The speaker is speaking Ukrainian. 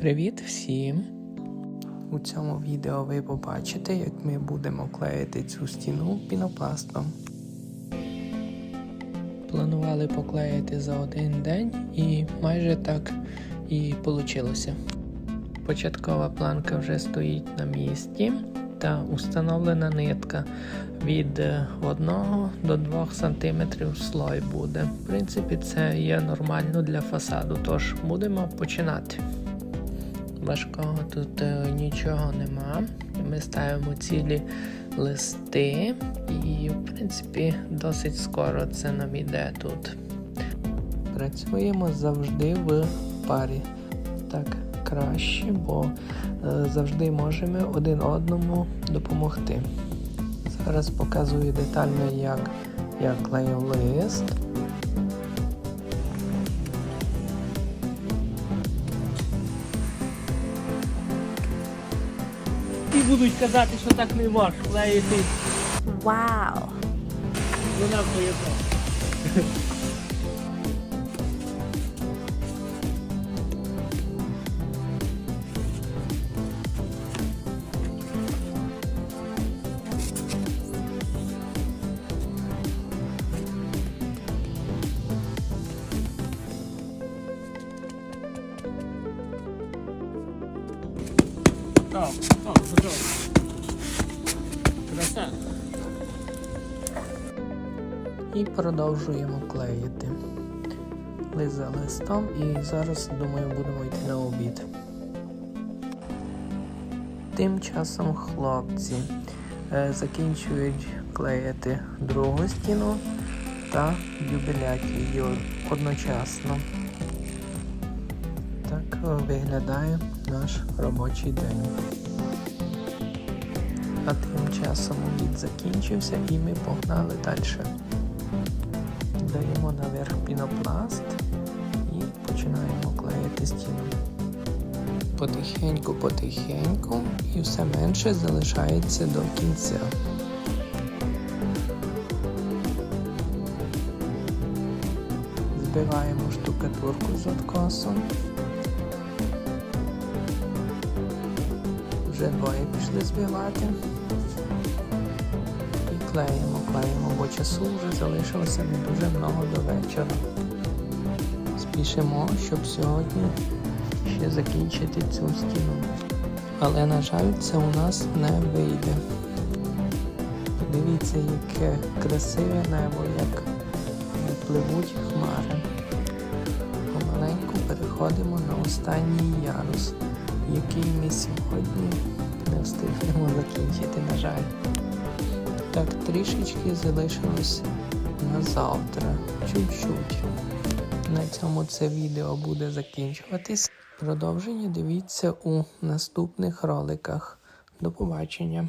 Привіт всім! У цьому відео ви побачите, як ми будемо клеїти цю стіну пінопластом. Планували поклеїти за один день і майже так і вийшло. Початкова планка вже стоїть на місці та установлена нитка від 1 до 2 см слой буде. В принципі, це є нормально для фасаду, тож будемо починати. Важкого тут е, нічого нема. Ми ставимо цілі листи, і, в принципі, досить скоро це нам іде тут. Працюємо завжди в парі. Так краще, бо е, завжди можемо один одному допомогти. Зараз показую детально, як я клею лист. І будуть казати, що так не можеш клеїти. Вау! Вона поїхала. Так, так, готово. Краса. І продовжуємо клеїти лист за листом. І зараз, думаю, будемо йти на обід. Тим часом хлопці е, закінчують клеїти другу стіну та юбілять її одночасно. Так е, виглядає наш робочий день. А тим часом обід закінчився і ми погнали далі. Даємо наверх пінопласт і починаємо клеїти стіну. Потихеньку, потихеньку і все менше залишається до кінця. Збиваємо штукатурку з откосом. Вже двоє пішли збивати. І клеїмо, клеїмо, бо часу вже залишилося не дуже много до вечора. Спішимо, щоб сьогодні ще закінчити цю стіну. Але, на жаль, це у нас не вийде. Подивіться, яке красиве небо, як пливуть хмари. Помаленьку переходимо на останній ярус, який ми сьогодні не встигнемо закінчити, на жаль. Так, трішечки залишилось на завтра. Чуть-чуть. На цьому це відео буде закінчуватись. Продовження дивіться у наступних роликах. До побачення!